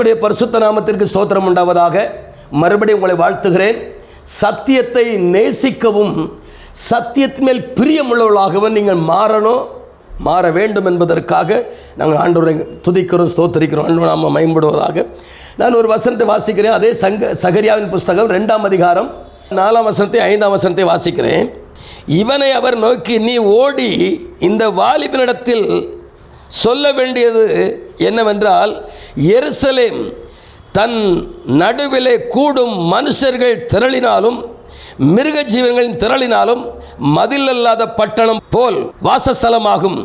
கர்த்தருடைய பரிசுத்த நாமத்திற்கு ஸ்தோத்திரம் உண்டாவதாக. மறுபடியும் உங்களை வாழ்த்துகிறேன். சத்தியத்தை நேசிக்கவும் சத்தியத்தின் மேல் பிரியமுள்ளவர்களாகவும் நீங்கள் மாறணும் மாற வேண்டும் என்பதற்காக நாங்கள் ஆண்டோரை துதிக்கிறோம் ஸ்தோத்தரிக்கிறோம் ஆண்டவர் நாம மேம்படுவதாக நான் ஒரு வசனத்தை வாசிக்கிறேன். அதே சங்க சகரியாவின் புஸ்தகம் ரெண்டாம் அதிகாரம் நாலாம் வசனத்தை ஐந்தாம் வசனத்தை வாசிக்கிறேன். இவனை அவர் நோக்கி நீ ஓடி இந்த வாலிபனிடத்தில் சொல்ல வேண்டியது என்னவென்றால் எருசலேம் தன் நடுவிலே கூடும் மனுஷர்கள் திரளினாலும் மிருக ஜீவன்களின் திரளினாலும் மதில் அல்லாத பட்டணம் போல் வாசஸ்தலமாகும்.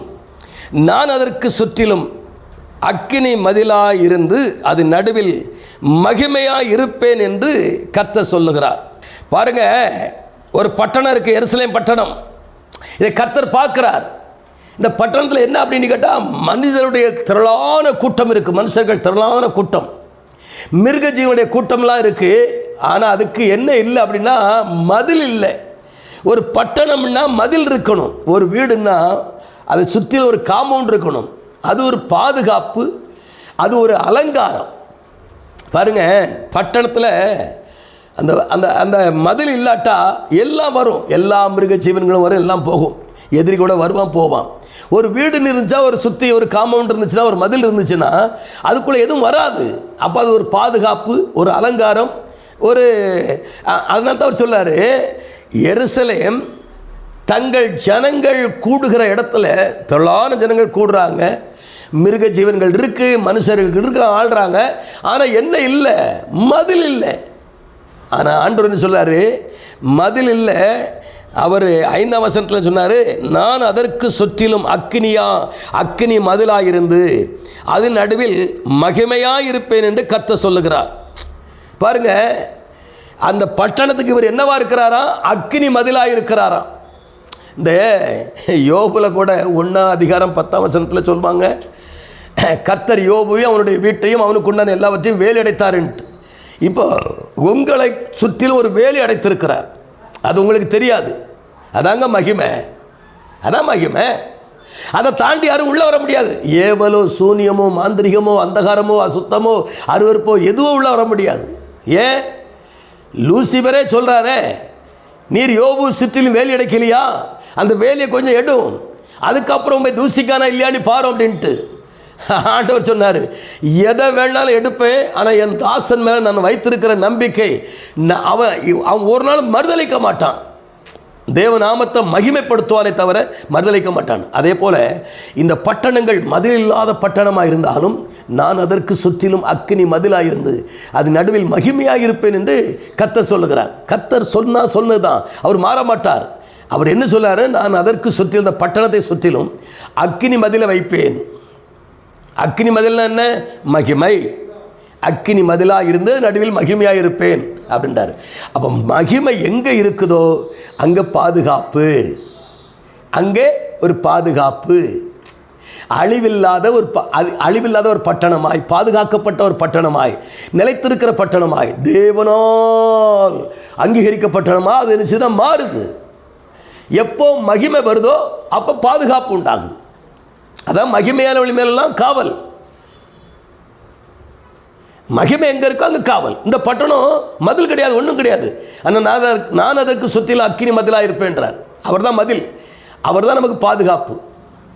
நான் அதற்கு சுற்றிலும் அக்கினி மதிலாய் இருந்து அது நடுவில் மகிமையாய் இருப்பேன் என்று கத்த சொல்லுகிறார். பாருங்க ஒரு பட்டணம் இருக்கு எருசலேம் பட்டணம். இதை கத்தர் பார்க்கிறார். இந்த பட்டணத்தில் என்ன அப்படின்னு கேட்டால் மனிதருடைய திரளான கூட்டம் இருக்குது மனுஷர்கள் திரளான கூட்டம். மிருக ஜீவனுடைய கூட்டம்லாம் இருக்குது ஆனால் அதுக்கு என்ன இல்லை அப்படின்னா மதில் இல்லை. ஒரு பட்டணம்னா மதில் இருக்கணும். ஒரு வீடுன்னா அதை சுற்றி ஒரு காம்பவுண்ட் இருக்கணும். அது ஒரு பாதுகாப்பு. அது ஒரு அலங்காரம். பாருங்க பட்டணத்தில் அந்த அந்த அந்த மதில் இல்லாட்டா எல்லாம் வரும். எல்லா மிருக ஜீவன்களும் வரும் எல்லாம் போகும். எதிரி கூட வருவான் போவான். ஒரு வீடு இருந்துச்சா ஒரு சுற்றி ஒரு காம்பவுண்ட் இருந்துச்சுன்னா ஒரு மதில் இருந்துச்சுன்னா அதுக்குள்ளே எதுவும் வராது. அப்போ அது ஒரு பாதுகாப்பு ஒரு அலங்காரம் ஒரு அதனால தான் அவர் சொல்லாரு எருசலேம் தங்கள் ஜனங்கள் கூடுகிற இடத்துல தொழிலான ஜனங்கள் கூடுறாங்க மிருக ஜீவன்கள் இருக்கு மனுஷர்கள் இருக்கு ஆள்றாங்க ஆனால் என்ன இல்லை மதில் இல்லை. ஆனால் ஆண்டவர் என்ன சொல்லாரு மதில் இல்லை அவர் ஐந்தாம் வசனத்தில் சொன்னார் நான் அதற்கு சுற்றிலும் அக்னியா அக்னி மதிலாயிருந்து அதன் நடுவில் மகிமையாக இருப்பேன் என்று கத்த சொல்லுகிறார். பாருங்க அந்த பட்டணத்துக்கு இவர் என்னவா இருக்கிறாரா? அக்னி மதிலாக இருக்கிறாரா இந்த யோபுல கூட ஒன்றா அதிகாரம் பத்தாம் வசனத்தில் சொல்லுவாங்க கத்தர் யோபுவையும் அவனுடைய வீட்டையும் அவனுக்கு உண்டான எல்லாவற்றையும் வேலி அடைத்தாருன்ட்டு இப்போ உங்களை சுற்றிலும் ஒரு வேலி அடைத்திருக்கிறார் அது உங்களுக்கு தெரியாது. அதாங்க மகிமை. அதான் மகிமை. அதை தாண்டி யாரும் உள்ள வர முடியாது. ஏவலோ சூனியமோ மாந்திரிகமோ அந்தகாரமோ அசுத்தமோ அருவருப்போ எதுவும் உள்ள வர முடியாது. ஏன் லூசிபரே சொல்றாரே நீர் யோபு சிற்றிலும் வேலி அடைக்கலையா? அந்த வேலியை கொஞ்சம் எடும் அதுக்கப்புறம் போய் தூசிக்கானா இல்லையான்னு பாரு அப்படின்ட்டு. ஆண்டவர் சொன்னார் எதை வேணாலும் எடுப்பேன் ஆனால் என் தாசன் மேலே நான் வைத்திருக்கிற நம்பிக்கை அவன் அவன் ஒரு நாள் மறுதளிக்க மாட்டான். தேவநாமத்தை மகிமைப்படுத்துவானே தவிர மறுதளிக்க மாட்டான். அதே போல இந்த பட்டணங்கள் மதில் இல்லாத பட்டணமாக இருந்தாலும் நான் அதற்கு சுற்றிலும் அக்னி மதிலாக இருந்து அது நடுவில் மகிமையாக இருப்பேன் என்று கத்தர் சொல்லுகிறார். கத்தர் சொன்னா சொன்னதுதான் அவர் மாற மாட்டார். அவர் என்ன சொல்லாரு நான் அதற்கு சுற்றிலும் பட்டணத்தை சுற்றிலும் அக்னி மதிலை வைப்பேன். அக்னி மதில்னா என்ன? மகிமை. அக்னி மதிலா இருந்து நடுவில் மகிமையாக இருப்பேன் அப்படின்றார். அப்போ மகிமை எங்கே இருக்குதோ அங்கே பாதுகாப்பு. அங்கே ஒரு பாதுகாப்பு. அழிவில்லாத ஒரு ப- அழி- அழிவில்லாத ஒரு பட்டணமாய் பாதுகாக்கப்பட்ட ஒரு பட்டணமாய் நிலைத்திருக்கிற பட்டணமாய் தேவனால் அங்கீகரிக்கப்பட்டணமா அது என்ன மாறுது. எப்போ மகிமை வருதோ அப்போ பாதுகாப்பு உண்டாகுது. அதான் மகிமையானவள் மேலெல்லாம் காவல். மகிமை எங்க இருக்கோ அங்க காவல். இந்த பட்டணம் மதில் கிடையாது ஒன்றும் கிடையாது. ஆனால் நான் அதற்கு- நான் அதற்கு சுற்றிலும் அக்கினி மதிலாக இருப்பேன்றார். அவர் தான் மதில். அவர் தான் நமக்கு பாதுகாப்பு.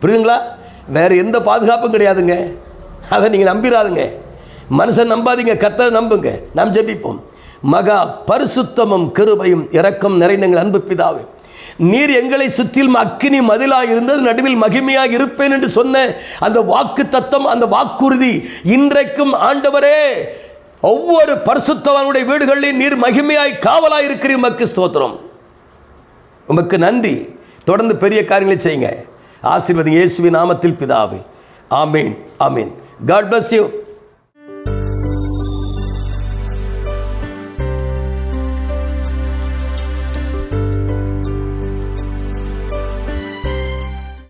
புரியுதுங்களா? வேற எந்த பாதுகாப்பும் கிடையாதுங்க. அதை நீங்கள் நம்பிடாதுங்க மனுஷன் நம்பாதீங்க கத்தரை நம்புங்க. நாம் ஜெபிப்போம். மகா பரிசுத்தமும் கிருபையும் இரக்கம் நிறைந்த எங்கள் அன்பு பிதாவே. நீர் எங்களை சுற்றிலும் அக்கினி மதிலாக இருந்தது நடுவில் மகிமையாக இருப்பேன் என்று சொன்ன அந்த வாக்கு தத்தம் அந்த வாக்குறுதி இன்றைக்கும் ஆண்டவரே ஒவ்வொரு பரிசுத்தவனுடைய வீடுகளில் நீர் மகிமையாய் காவலாய் இருக்கிறீர். மக்கு ஸ்தோத்திரம். உமக்கு நன்றி. தொடர்ந்து பெரிய காரியங்களை செய்யுங்க. ஆசீர்வதி இயேசுவின் நாமத்தில் பிதாவே. ஆமீன் ஆமீன். God bless you